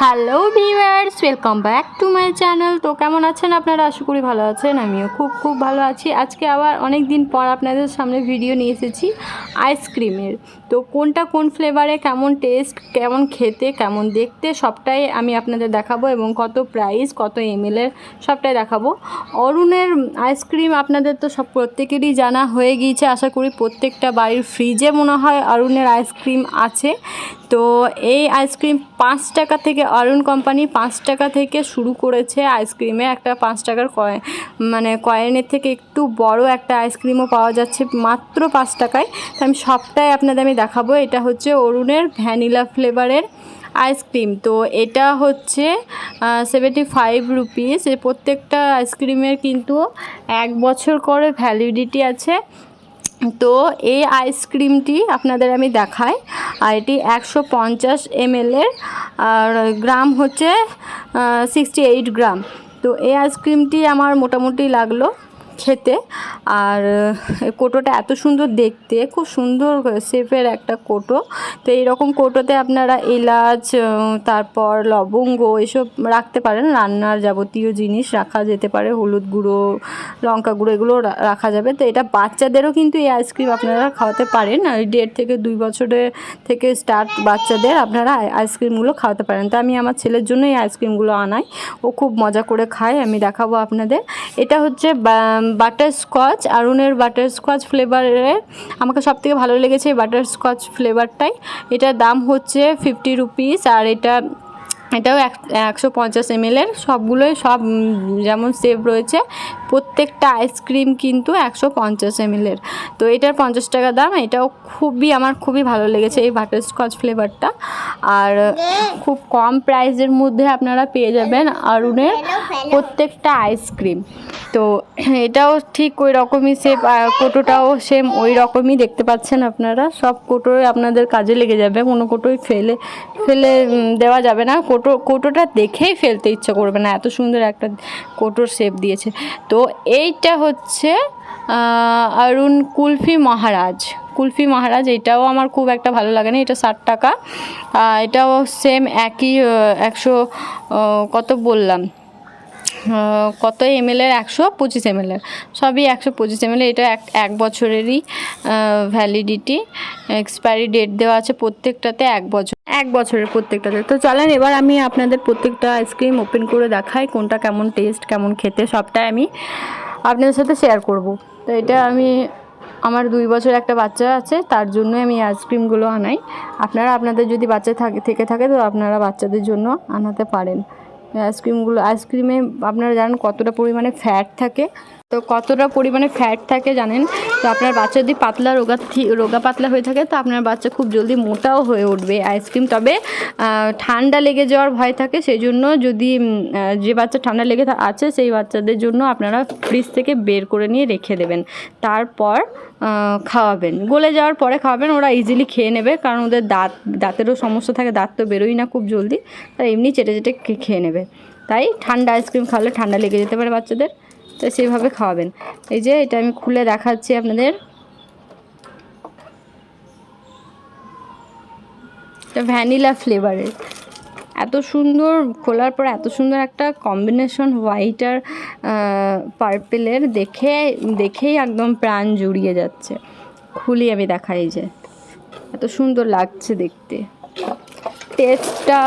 Hello viewers welcome back to my channel তো কেমন আছেন? আপনারা আশা করি ভালো আছেন, আমিও খুব খুব ভালো আছি। আজকে আবার অনেক দিন পর আপনাদের সামনে ভিডিও নিয়ে এসেছি আইসক্রিমের তো কোনটা কোন ফ্লেভারে কেমন টেস্ট কেমন খেতে, কেমন দেখতে, সবটাই আমি আপনাদের দেখাবো এবং কত প্রাইস কত এমএলের সবটাই দেখাবো। অরুণের আইসক্রিম আপনাদের তো সব প্রত্যেকেরই জানা হয়ে গিয়েছে, আশা করি প্রত্যেকটা বাড়ির ফ্রিজে মনে হয় অরুণের আইসক্রিম আছে। তো এই আইসক্রিম পাঁচ টাকা থেকে অরুণ কোম্পানি পাঁচ টাকা থেকে শুরু করেছে আইসক্রিমে একটা পাঁচ টাকার কয়েন মানে কয়েনের থেকে একটু বড় একটা আইসক্রিমও পাওয়া যাচ্ছে মাত্র পাঁচ টাকায়। তো আমি সবটাই আপনাদের আমি দেখাবো। এটা হচ্ছে অরুণের ভ্যানিলা ফ্লেভারের আইসক্রিম। তো এটা হচ্ছে সেভেন্টি ফাইভ রুপিস প্রত্যেকটা আইসক্রিমের কিন্তু এক বছর করে ভ্যালিডিটি আছে। তো এই আইসক্রিমটি আপনাদের আমি দেখাই। আর এটি একশো পঞ্চাশ এমএলের আর গ্রাম হচ্ছে সিক্সটি এইট গ্রাম। তো এই আইসক্রিমটি আমার মোটামুটি লাগল। খেতে। আর কোটোটা এত সুন্দর দেখতে, খুব সুন্দর শেপের একটা কোটো। তো এইরকম কোটোতে আপনারা এলাচ তারপর লবঙ্গ এসব রাখতে পারেন। রান্নার যাবতীয় জিনিস রাখা যেতে পারে। হলুদ গুঁড়ো, লঙ্কা গুঁড়ো, এগুলো রাখা যাবে। তো এটা বাচ্চাদেরও কিন্তু এই আইসক্রিম আপনারা খাওয়াতে পারেন। আর দেড় থেকে দুই বছরের থেকে স্টার্ট বাচ্চাদের আপনারা আই- আইসক্রিমগুলো খাওয়াতে পারেন। তো আমি আমার ছেলের জন্য এই আইসক্রিমগুলো আনাই। ও খুব মজা করে খায়। আমি দেখাবো আপনাদের। এটা হচ্ছে বাটার স্কচ আরুনের বাটার স্কচ ফ্লেভারের আমাকে সব থেকে ভালো লেগেছে এই বাটার স্কচ ফ্লেভারটাই এটার দাম হচ্ছে ফিফটি রুপিস আর এটা এটাও এক একশো পঞ্চাশ এমএলের সবগুলোই সব যেমন সেভ রয়েছে প্রত্যেকটা আইসক্রিম কিন্তু একশো পঞ্চাশ এমএলের তো এটার পঞ্চাশ টাকা দাম এটাও খুবই আমার খুবই ভালো লেগেছে এই বাটারস্কচ ফ্লেভারটা আর খুব কম প্রাইসের মধ্যে আপনারা পেয়ে যাবেন আরুনের প্রত্যেকটা আইসক্রিম তো এটাও ঠিক ওই রকমই সেম কোটোটাও সেম ওই রকমই দেখতে পাচ্ছেন আপনারা। সব কোটোই আপনাদের কাজে লেগে যাবে কোনো কোটোই ফেলে ফেলে দেওয়া যাবে না। কোটো কোটোটা দেখেই ফেলতে ইচ্ছা করবে না। এত সুন্দর একটা কোটোর শেপ দিয়েছে। তো এইটা হচ্ছে অরুণ কুলফি মহারাজ। কুলফি মহারাজ, এটাও আমার খুব একটা ভালো লাগে না। এটা ষাট টাকা। এটাও সেম একই একশো কত বললাম? কত এমএলের একশো পঁচিশ এমএলের সবই একশো পঁচিশ এমএল এটা এক এক বছরেরই ভ্যালিডিটি এক্সপায়ারি ডেট দেওয়া আছে প্রত্যেকটাতে এক বছর। এক বছরের প্রত্যেকটাতে। তো চলেন এবার আমি আপনাদের প্রত্যেকটা আইসক্রিম ওপেন করে দেখাই কোনটা কেমন টেস্ট কেমন খেতে সবটাই আমি আপনাদের সাথে শেয়ার করব। তো এটা আমি আমার দুই বছর একটা বাচ্চা আছে তার জন্য আমি আইসক্রিমগুলো আনাই। আপনারা আপনাদের যদি বাচ্চা থাকে থেকে থাকে তো আপনারা বাচ্চাদের জন্য আনাতে পারেন। আইসক্রিমগুলো আইসক্রিমে আপনারা জানেন কতটা পরিমাণে ফ্যাট থাকে। তো কতটা পরিমাণে ফ্যাট থাকে জানেন? তো আপনার বাচ্চা যদি পাতলা রোগা রোগা পাতলা হয়ে থাকে, তো আপনার বাচ্চা খুব জলদি মোটাও হয়ে উঠবে আইসক্রিম তবে ঠান্ডা লেগে যাওয়ার ভয় থাকে সেই জন্য যদি যে বাচ্চা ঠান্ডা লেগে আছে, সেই বাচ্চাদের জন্য আপনারা ফ্রিজ থেকে বের করে নিয়ে রেখে দেবেন। তারপর খাওয়াবেন। গলে যাওয়ার পরে খাওয়াবেন, ওরা ইজিলি খেয়ে নেবে, কারণ ওদের দাঁত, দাঁতেরও সমস্যা থাকে, দাঁত তো বেরোই না খুব জলদি। তারা এমনি চেটে চেটে খেয়ে নেবে। তাই ঠান্ডা আইসক্রিম খাওয়ালে ঠান্ডা লেগে যেতে পারে বাচ্চাদের। তো সেইভাবে খাওয়াবেন। এই যে এটা আমি খুলে দেখাচ্ছি আপনাদের। এটা ভ্যানিলা ফ্লেভারের। এত সুন্দর, খোলার পর এত সুন্দর একটা কম্বিনেশন হোয়াইট আর পার্পেলের দেখে, দেখেই একদম প্রাণ জুড়িয়ে যাচ্ছে। খুলি আমি দেখাই যে। এত সুন্দর লাগছে দেখতে। টেস্টটা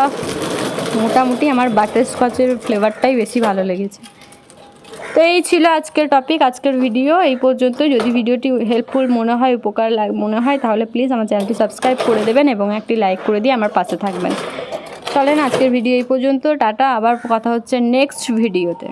মোটামুটি আমার বাটার স্কচের ফ্লেভারটাই বেশি ভালো লেগেছে। তো এই ছিল আজকের টপিক আজকের ভিডিও এই পর্যন্ত যদি ভিডিওটি হেল্পফুল মনে হয়, উপকার মনে হয়, তাহলে প্লিজ আমার চ্যানেলটি সাবস্ক্রাইব করে দেবেন এবং একটি লাইক করে দিয়ে আমার পাশে থাকবেন। চলেন আজকের ভিডিও এই পর্যন্ত। টাটা। আবার কথা হচ্ছে নেক্সট ভিডিওতে